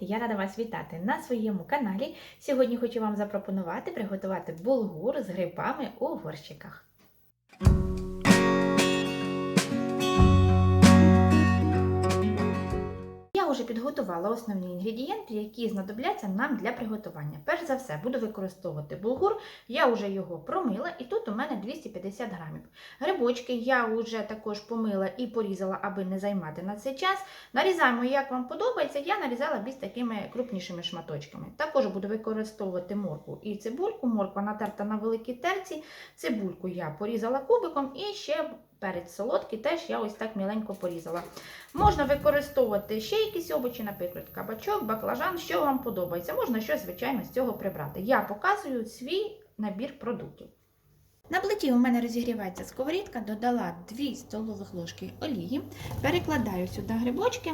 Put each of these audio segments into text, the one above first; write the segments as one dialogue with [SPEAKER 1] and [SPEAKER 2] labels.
[SPEAKER 1] Я рада вас вітати на своєму каналі. Сьогодні хочу вам запропонувати приготувати булгур з грибами у горщиках. Вже підготувала основні інгредієнти, які знадобляться нам для приготування. Перш за все, буду використовувати булгур. Я вже його промила, і тут у мене 250 грамів. Грибочки я вже також помила і порізала, аби не займати на цей час. Нарізаємо, як вам подобається, я нарізала більш такими крупнішими шматочками. Також буду використовувати моркву і цибульку. Морква натерта на великій терці. Цибульку я порізала кубиком і ще перець солодкий теж я ось так міленько порізала. Можна використовувати ще якісь овочі, наприклад, кабачок, баклажан, що вам подобається. Можна щось, звичайно, з цього прибрати. Я показую свій набір продуктів. На плиті у мене розігрівається сковорідка, додала 2 столових ложки олії, перекладаю сюди грибочки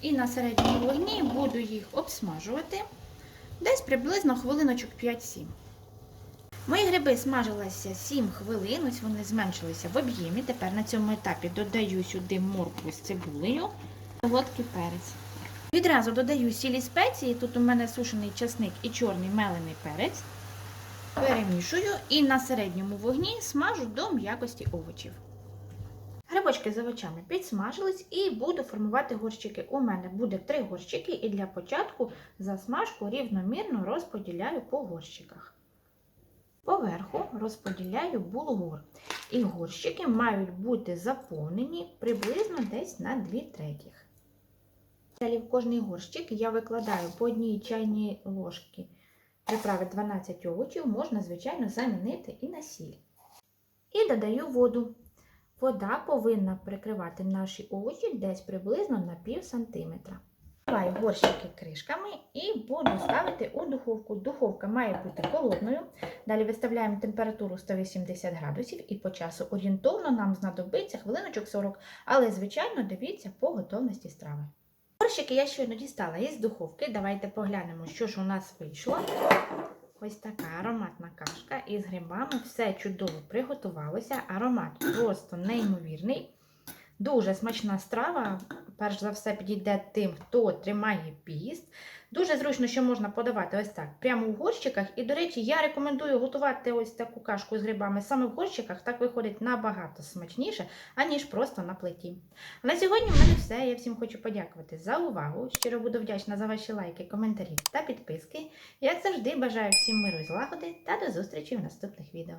[SPEAKER 1] і на середньому вогні буду їх обсмажувати десь приблизно хвилиночок 5-7. Мої гриби смажилися 7 хвилин, ось вони зменшилися в об'ємі. Тепер на цьому етапі додаю сюди моркву з цибулею, солодкий перець. Відразу додаю сілі спеції. Тут у мене сушений часник і чорний мелений перець. Перемішую і на середньому вогні смажу до м'якості овочів. Грибочки з овочами підсмажились і буду формувати горщики. У мене буде 3 горщики, і для початку засмажку рівномірно розподіляю по горщиках. Поверху розподіляю булгур. І горщики мають бути заповнені приблизно десь на 2 третіх. Далі в кожний горщик я викладаю по одній чайній ложки приправи 12 овочів, можна, звичайно, замінити і на сіль. І додаю воду. Вода повинна прикривати наші овочі десь приблизно на пів сантиметра. Накриваю горщики кришками і буду ставити у духовку. Духовка має бути холодною. Далі виставляємо температуру 180 градусів і по часу орієнтовно нам знадобиться хвилиночок 40, але, звичайно, дивіться по готовності страви. Горщики я щойно дістала із духовки. Давайте поглянемо, що ж у нас вийшло. Ось така ароматна кашка із грибами. Все чудово приготувалося. Аромат просто неймовірний. Дуже смачна страва. Перш за все, підійде тим, хто тримає піст. Дуже зручно, що можна подавати ось так, прямо в горщиках. І, до речі, я рекомендую готувати ось таку кашку з грибами саме в горщиках. Так виходить набагато смачніше, аніж просто на плиті. На сьогодні в мене все. Я всім хочу подякувати за увагу. Щиро буду вдячна за ваші лайки, коментарі та підписки. Як завжди, бажаю всім миру і злагоди та до зустрічі в наступних відео.